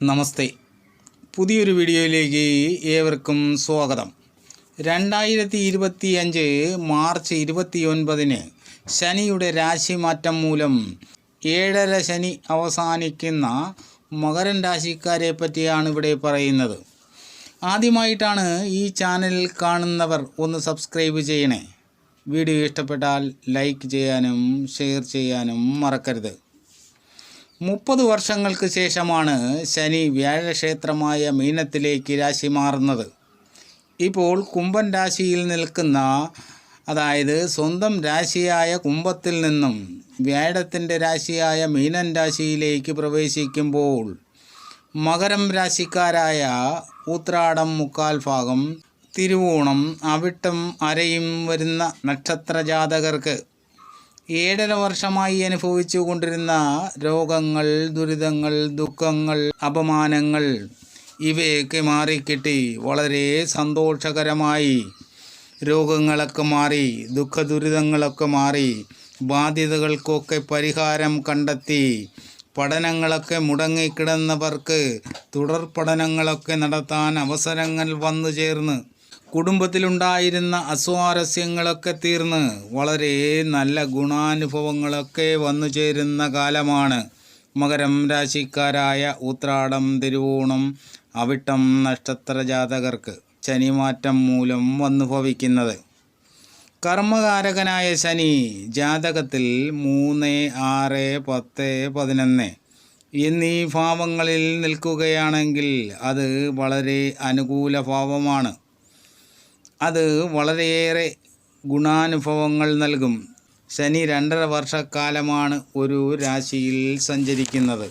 നമസ്തേ. പുതിയൊരു വീഡിയോയിലേക്ക് ഏവർക്കും സ്വാഗതം. രണ്ടായിരത്തി ഇരുപത്തി അഞ്ച് മാർച്ച് ഇരുപത്തി ഒൻപതിന് ശനിയുടെ രാശിമാറ്റം മൂലം ഏഴര ശനി അവസാനിക്കുന്ന മകരൻ രാശിക്കാരെ പറ്റിയാണ് ഇവിടെ പറയുന്നത്. ആദ്യമായിട്ടാണ് ഈ ചാനൽ കാണുന്നവർ ഒന്ന് സബ്സ്ക്രൈബ് ചെയ്യണേ. വീഡിയോ ഇഷ്ടപ്പെട്ടാൽ ലൈക്ക് ചെയ്യാനും ഷെയർ ചെയ്യാനും മറക്കരുത്. മുപ്പത് വർഷങ്ങൾക്ക് ശേഷമാണ് ശനി വ്യാഴക്ഷേത്രമായ മീനത്തിലേക്ക് രാശി മാറുന്നത്. ഇപ്പോൾ കുംഭൻ രാശിയിൽ നിൽക്കുന്ന അതായത് സ്വന്തം രാശിയായ കുംഭത്തിൽ നിന്നും വ്യാഴത്തിന്റെ രാശിയായ മീനൻ രാശിയിലേക്ക് പ്രവേശിക്കുമ്പോൾ മകരം രാശിക്കാരായ ഉത്രാടം മുക്കാൽ ഭാഗം തിരുവോണം അവിട്ടം അരയും വരുന്ന നക്ഷത്ര ജാതകർക്ക് ഏഴര വർഷമായി അനുഭവിച്ചു കൊണ്ടിരുന്ന രോഗങ്ങൾ ദുരിതങ്ങൾ ദുഃഖങ്ങൾ അപമാനങ്ങൾ ഇവയൊക്കെ മാറിക്കിട്ടി. വളരെ സന്തോഷകരമായി രോഗങ്ങളൊക്കെ മാറി ദുഃഖ ദുരിതങ്ങളൊക്കെ മാറി ബാധ്യതകൾക്കൊക്കെ പരിഹാരം കണ്ടെത്തി പഠനങ്ങളൊക്കെ മുടങ്ങിക്കിടന്നവർക്ക് തുടർ പഠനങ്ങളൊക്കെ നടത്താൻ അവസരങ്ങൾ വന്നു ചേർന്ന് കുടുംബത്തിലുണ്ടായിരുന്ന അസ്വാരസ്യങ്ങളൊക്കെ തീർന്ന് വളരെ നല്ല ഗുണാനുഭവങ്ങളൊക്കെ വന്നു ചേരുന്ന കാലമാണ്. മകരം രാശിക്കാരായ ഉത്രാടം തിരുവോണം അവിട്ടം നക്ഷത്ര ജാതകർക്ക് ശനിമാറ്റം മൂലം വന്നു ഭവിക്കുന്നത്. കർമ്മകാരകനായ ശനി ജാതകത്തിൽ മൂന്ന് ആറ് പത്ത് പതിനൊന്ന് എന്നീ ഭാവങ്ങളിൽ നിൽക്കുകയാണെങ്കിൽ അത് വളരെ അനുകൂല ഭാവമാണ്. അത് വളരെയേറെ ഗുണാനുഭവങ്ങൾ നൽകും. ശനി രണ്ടര വർഷക്കാലമാണ് ഒരു രാശിയിൽ സഞ്ചരിക്കുന്നത്.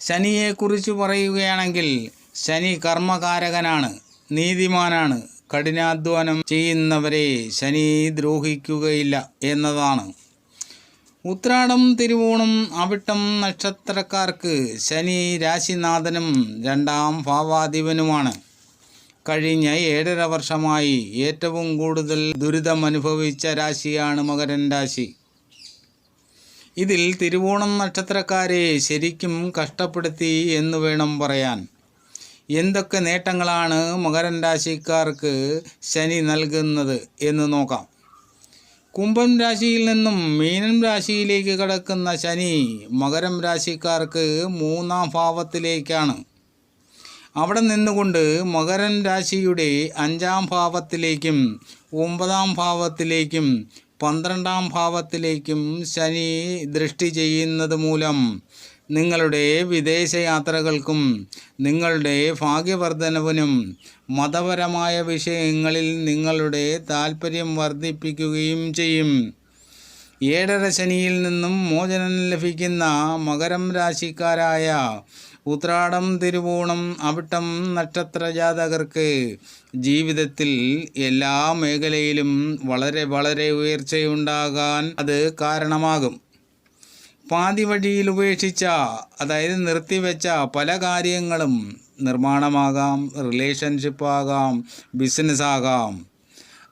ശനിയെക്കുറിച്ച് പറയുകയാണെങ്കിൽ ശനി കർമ്മകാരകനാണ് നീതിമാനാണ് കഠിനാധ്വാനം ചെയ്യുന്നവരെ ശനി ദ്രോഹിക്കുകയില്ല എന്നതാണ്. ഉത്രാടം തിരുവോണം അവിട്ടം നക്ഷത്രക്കാർക്ക് ശനി രാശിനാഥനും രണ്ടാം ഭാവാധിപനുമാണ്. കഴിഞ്ഞ ഏഴര വർഷമായി ഏറ്റവും കൂടുതൽ ദുരിതം അനുഭവിച്ച രാശിയാണ് മകരൻ രാശി. ഇതിൽ തിരുവോണം നക്ഷത്രക്കാരെ ശരിക്കും കഷ്ടപ്പെടുത്തി എന്ന് വേണം പറയാൻ. എന്തൊക്കെ നേട്ടങ്ങളാണ് മകരൻ രാശിക്കാർക്ക് ശനി നൽകുന്നത് എന്ന് നോക്കാം. കുംഭം രാശിയിൽ നിന്നും മീനം രാശിയിലേക്ക് കടക്കുന്ന ശനി മകരം രാശിക്കാർക്ക് മൂന്നാം ഭാവത്തിലേക്കാണ്. അവിടെ നിന്നുകൊണ്ട് മകരൻ രാശിയുടെ അഞ്ചാം ഭാവത്തിലേക്കും ഒമ്പതാം ഭാവത്തിലേക്കും പന്ത്രണ്ടാം ഭാവത്തിലേക്കും ശനി ദൃഷ്ടി ചെയ്യുന്നത് മൂലം നിങ്ങളുടെ വിദേശയാത്രകൾക്കും നിങ്ങളുടെ ഭാഗ്യവർദ്ധനവിനും മതപരമായ വിഷയങ്ങളിൽ നിങ്ങളുടെ താല്പര്യം വർദ്ധിപ്പിക്കുകയും ചെയ്യും. ഏഴര ശനിയിൽ നിന്നും മോചനം ലഭിക്കുന്ന മകരം രാശിക്കാരായ ഉത്രാടം തിരുവോണം അവിട്ടം നക്ഷത്ര ജാതകർക്ക് ജീവിതത്തിൽ എല്ലാ മേഖലയിലും വളരെ വളരെ ഉയർച്ചയുണ്ടാകാൻ അത് കാരണമാകും. പാതി വഴിയിൽ ഉപേക്ഷിച്ച അതായത് നിർത്തിവെച്ച പല കാര്യങ്ങളും നിർമ്മാണമാകാം റിലേഷൻഷിപ്പാകാം ബിസിനസ്സാകാം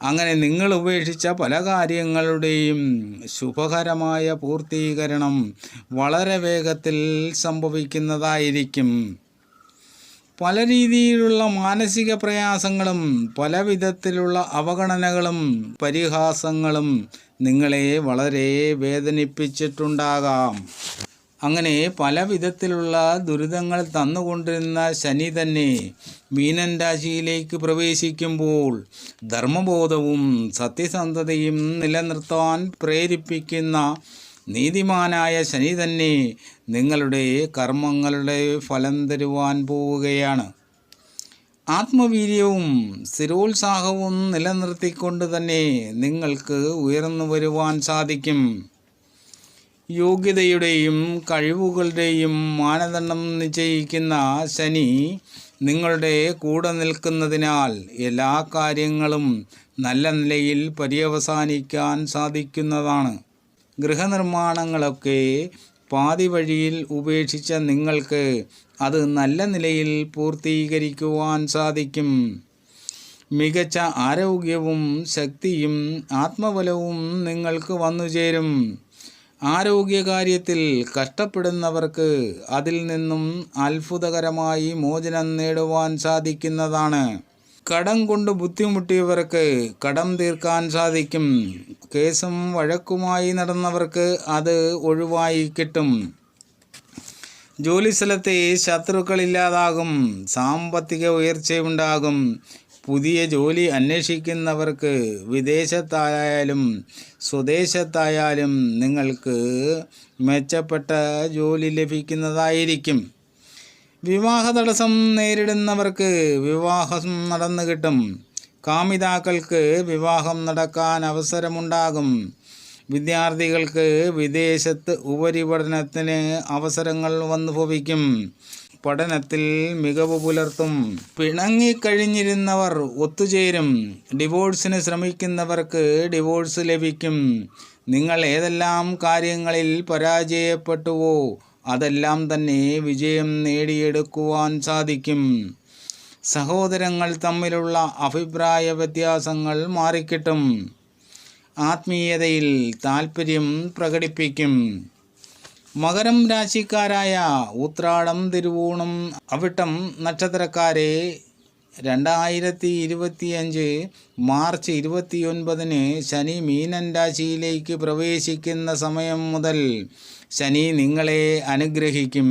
അങ്ങനെ നിങ്ങൾ ഉപേക്ഷിച്ച പല കാര്യങ്ങളുടെയും ശുഭകരമായ പൂർത്തീകരണം വളരെ വേഗത്തിൽ സംഭവിക്കുന്നതായിരിക്കും. പല രീതിയിലുള്ള മാനസിക പ്രയാസങ്ങളും പല വിധത്തിലുള്ള അവഗണനകളും പരിഹാസങ്ങളും നിങ്ങളെ വളരെ വേദനിപ്പിച്ചിട്ടുണ്ടാകാം. അങ്ങനെ പല വിധത്തിലുള്ള ദുരിതങ്ങൾ തന്നുകൊണ്ടിരുന്ന ശനി തന്നെ മീനൻ രാശിയിലേക്ക് പ്രവേശിക്കുമ്പോൾ ധർമ്മബോധവും സത്യസന്ധതയും നിലനിർത്താൻ പ്രേരിപ്പിക്കുന്ന നീതിമാനായ ശനി തന്നെ നിങ്ങളുടെ കർമ്മങ്ങളുടെ ഫലം തരുവാൻ പോവുകയാണ്. ആത്മവീര്യവും സ്ഥിരോത്സാഹവും നിലനിർത്തിക്കൊണ്ട് തന്നെ നിങ്ങൾക്ക് ഉയർന്നു വരുവാൻ സാധിക്കും. യോഗ്യതയുടെയും കഴിവുകളുടെയും മാനദണ്ഡം നിശ്ചയിക്കുന്ന ശനി നിങ്ങളുടെ കൂടെ നിൽക്കുന്നതിനാൽ എല്ലാ കാര്യങ്ങളും നല്ല നിലയിൽ പര്യവസാനിക്കാൻ സാധിക്കുന്നതാണ്. ഗൃഹനിർമ്മാണങ്ങളൊക്കെ പാതി വഴിയിൽ ഉപേക്ഷിച്ച നിങ്ങൾക്ക് അത് നല്ല നിലയിൽ പൂർത്തീകരിക്കുവാൻ സാധിക്കും. മികച്ച ആരോഗ്യവും ശക്തിയും ആത്മബലവും നിങ്ങൾക്ക് വന്നു ചേരും ആരോഗ്യകാര്യത്തിൽ കഷ്ടപ്പെടുന്നവർക്ക് അതിൽ നിന്നും അത്ഭുതകരമായി മോചനം നേടുവാൻ സാധിക്കുന്നതാണ്. കടം കൊണ്ട് ബുദ്ധിമുട്ടിയവർക്ക് കടം തീർക്കാൻ സാധിക്കും. കേസും വഴക്കുമായി നടന്നവർക്ക് അത് ഒഴിവായി കിട്ടും. ജോലിസ്ഥലത്തെ ശത്രുക്കളില്ലാതാകും. സാമ്പത്തിക ഉയർച്ചയുണ്ടാകും. പുതിയ ജോലി അന്വേഷിക്കുന്നവർക്ക് വിദേശത്തായാലും സ്വദേശത്തായാലും നിങ്ങൾക്ക് മെച്ചപ്പെട്ട ജോലി ലഭിക്കുന്നതായിരിക്കും. വിവാഹ തടസ്സം നേരിടുന്നവർക്ക് വിവാഹം നടന്നു കിട്ടും. കാമിതാക്കൾക്ക് വിവാഹം നടക്കാൻ അവസരമുണ്ടാകും. വിദ്യാർത്ഥികൾക്ക് വിദേശത്ത് ഉപരിപഠനത്തിന് അവസരങ്ങൾ വന്നു ഭവിക്കും പഠനത്തിൽ മികവ് പുലർത്തും. പിണങ്ങിക്കഴിഞ്ഞിരുന്നവർ ഒത്തുചേരും. ഡിവോഴ്സിന് ശ്രമിക്കുന്നവർക്ക് ഡിവോഴ്സ് ലഭിക്കും. നിങ്ങൾ ഏതെല്ലാം കാര്യങ്ങളിൽ പരാജയപ്പെട്ടുവോ അതെല്ലാം തന്നെ വിജയം നേടിയെടുക്കുവാൻ സാധിക്കും. സഹോദരങ്ങൾ തമ്മിലുള്ള അഭിപ്രായ വ്യത്യാസങ്ങൾ മാറിക്കിട്ടും. ആത്മീയതയിൽ താൽപ്പര്യം പ്രകടിപ്പിക്കും. മകരം രാശിക്കാരായ ഉത്രാടം തിരുവോണം അവിട്ടം നക്ഷത്രക്കാരെ രണ്ടായിരത്തി ഇരുപത്തിയഞ്ച് മാർച്ച് ഇരുപത്തിയൊൻപതിന് ശനി മീനൻ രാശിയിലേക്ക് പ്രവേശിക്കുന്ന സമയം മുതൽ ശനി നിങ്ങളെ അനുഗ്രഹിക്കും.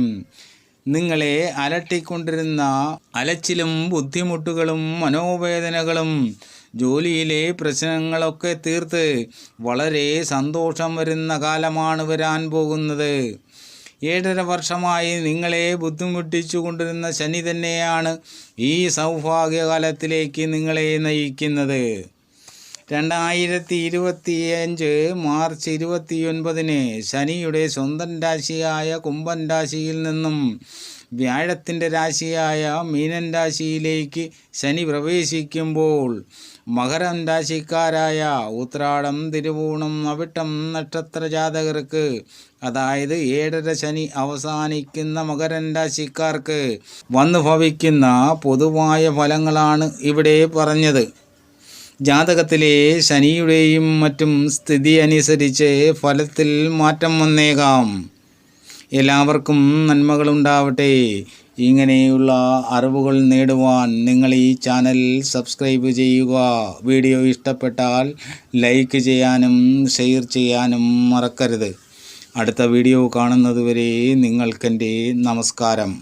നിങ്ങളെ അലട്ടിക്കൊണ്ടിരുന്ന അലച്ചിലും ബുദ്ധിമുട്ടുകളും മനോവേദനകളും ജോലിയിലെ പ്രശ്നങ്ങളൊക്കെ തീർത്ത് വളരെ സന്തോഷം വരുന്ന കാലമാണ് വരാൻ പോകുന്നത്. ഏഴര വർഷമായി നിങ്ങളെ ബുദ്ധിമുട്ടിച്ചു കൊണ്ടിരുന്ന ശനി തന്നെയാണ് ഈ സൗഭാഗ്യകാലത്തിലേക്ക് നിങ്ങളെ നയിക്കുന്നത്. രണ്ടായിരത്തി ഇരുപത്തിയഞ്ച് മാർച്ച് ഇരുപത്തിയൊൻപതിന് ശനിയുടെ സ്വന്തം രാശിയായ കുംഭൻ രാശിയിൽ നിന്നും വ്യാഴത്തിന്റെ രാശിയായ മീനൻ രാശിയിലേക്ക് ശനി പ്രവേശിക്കുമ്പോൾ മകരം രാശിക്കാരായ ഉത്രാടം തിരുവോണം അവിട്ടം നക്ഷത്ര ജാതകർക്ക് അതായത് ഏഴര ശനി അവസാനിക്കുന്ന മകരൻ രാശിക്കാർക്ക് വന്നു ഭവിക്കുന്ന പൊതുവായ ഫലങ്ങളാണ് ഇവിടെ പറഞ്ഞത്. ജാതകത്തിലെ ശനിയുടെയും മറ്റും സ്ഥിതി അനുസരിച്ച് ഫലത്തിൽ മാറ്റം വന്നേക്കാം. എല്ലാവർക്കും നന്മകളുണ്ടാവട്ടെ. ഇങ്ങനെയുള്ള അറിവുകൾ നേടുവാൻ നിങ്ങൾ ഈ ചാനൽ സബ്സ്ക്രൈബ് ചെയ്യുക. വീഡിയോ ഇഷ്ടപ്പെട്ടാൽ ലൈക്ക് ചെയ്യാനും ഷെയർ ചെയ്യാനും മറക്കരുത്. അടുത്ത വീഡിയോ കാണുന്നതുവരെ നിങ്ങൾക്കെന്റെ നമസ്കാരം.